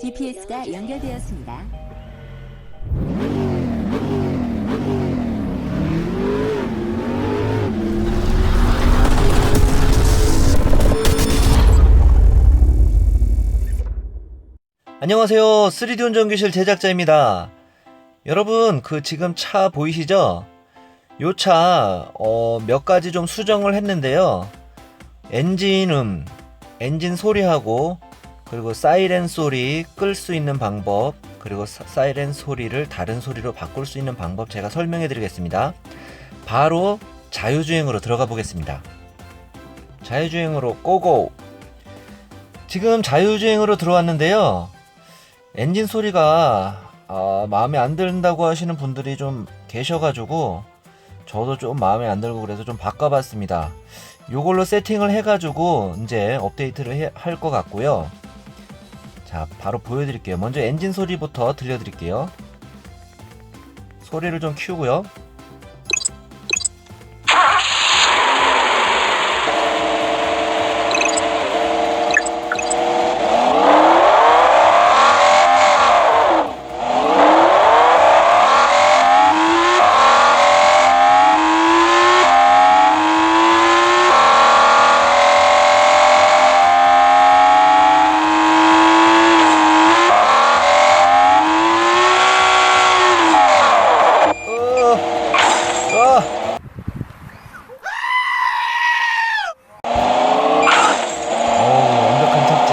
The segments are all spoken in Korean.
GPS가 연결되었습니다. 안녕하세요. 3D 운전교실 제작자입니다. 여러분, 그 지금 차 보이시죠? 요 차, 어, 몇 가지 좀 수정을 했는데요. 엔진 음, 엔진 소리하고, 그리고 사이렌 소리 끌 수 있는 방법, 그리고 사, 사이렌 소리를 다른 소리로 바꿀 수 있는 방법 제가 설명해 드리겠습니다. 바로 자유주행으로 들어가 보겠습니다. 자유주행으로 고고! 지금 자유주행으로 들어왔는데요. 엔진 소리가 아, 마음에 안 든다고 하시는 분들이 좀 계셔가지고 저도 좀 마음에 안 들고 그래서 좀 바꿔봤습니다. 요걸로 세팅을 해가지고 이제 업데이트를 할 것 같고요. 자, 바로 보여드릴게요. 먼저 엔진 소리부터 들려드릴게요. 소리를 좀 키우고요. 어, 어. 어우, 완벽한 착지.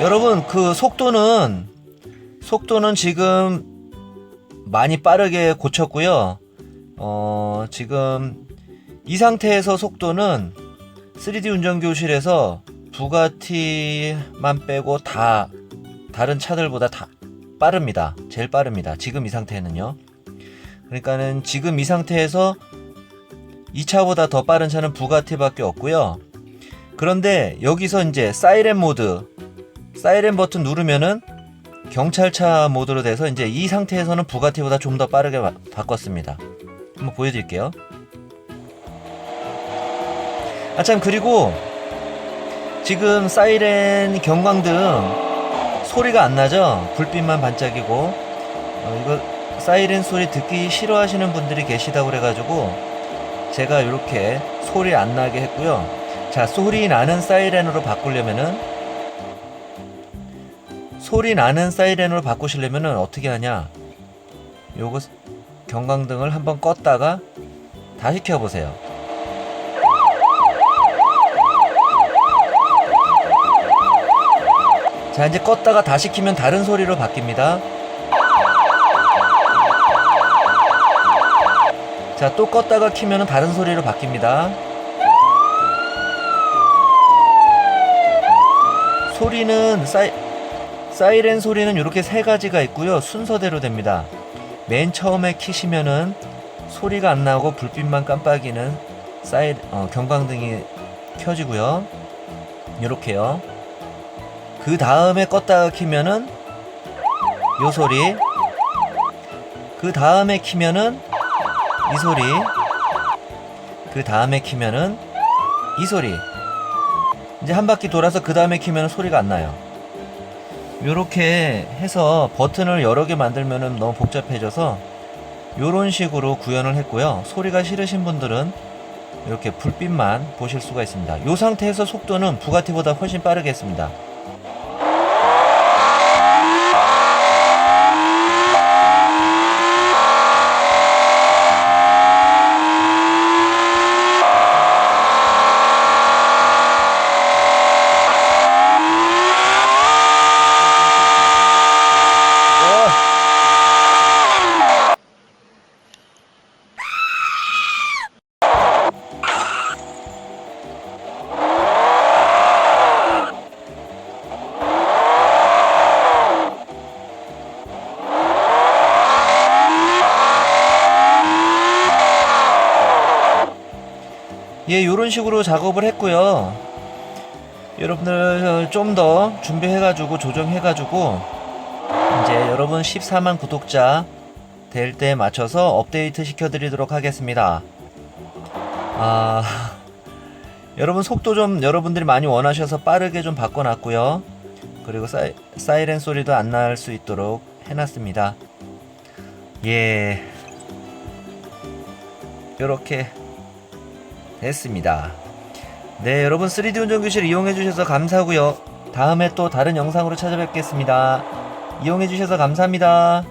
여러분, 그 속도는 속도는 지금 많이 빠르게 고쳤고요. 어, 지금 이 상태에서 속도는 3D 운전 교실에서 부가티만 빼고 다 다른 차들보다 다 빠릅니다. 제일 빠릅니다. 지금 이 상태는요. 그러니까는 지금 이 상태에서 이 차보다 더 빠른 차는 부가티밖에 없고요. 그런데 여기서 이제 사이렌 모드, 사이렌 버튼 누르면은 경찰차 모드로 돼서 이제 이 상태에서는 부가티보다 좀 더 빠르게 바, 바꿨습니다. 한번 보여드릴게요. 아참 그리고 지금 사이렌 경광등 소리가 안 나죠? 불빛만 반짝이고 어, 이거 사이렌 소리 듣기 싫어하시는 분들이 계시다고 그래가지고 제가 이렇게 소리 안 나게 했고요. 자 소리 나는 사이렌으로 바꾸려면은 소리 나는 사이렌으로 바꾸시려면 어떻게 하냐? 요거 경광등을 한번 껐다가 다시 켜보세요. 자 이제 껐다가 다시 키면 다른 소리로 바뀝니다. 자 또 껐다가 키면 다른 소리로 바뀝니다. 소리는 사이 사이렌 소리는 이렇게 세 가지가 있고요. 순서대로 됩니다. 맨 처음에 키시면은 소리가 안 나고 불빛만 깜빡이는 사이 어, 경광등이 켜지고요. 이렇게요. 그 다음에 껐다가 키면은 요 소리. 그 다음에 키면은 이 소리. 그 다음에 키면은 이 소리. 이제 한 바퀴 돌아서 그 다음에 키면 소리가 안 나요. 요렇게 해서 버튼을 여러 개 만들면은 너무 복잡해져서 요런 식으로 구현을 했고요. 소리가 싫으신 분들은 이렇게 불빛만 보실 수가 있습니다. 요 상태에서 속도는 부가티보다 훨씬 빠르게 했습니다. 예, 요런 식으로 작업을 했고요. 여러분들 좀 더 준비해가지고 조정해가지고 이제 여러분 14만 구독자 될 때 맞춰서 업데이트 시켜드리도록 하겠습니다. 아 여러분 속도 좀 여러분들이 많이 원하셔서 빠르게 좀 바꿔놨고요. 그리고 사이, 사이렌 소리도 안 날 수 있도록 해놨습니다. 예. 이렇게 됐습니다. 네, 여러분 3D 운전교실 이용해 주셔서 감사하고요. 다음에 또 다른 영상으로 찾아뵙겠습니다. 이용해 주셔서 감사합니다.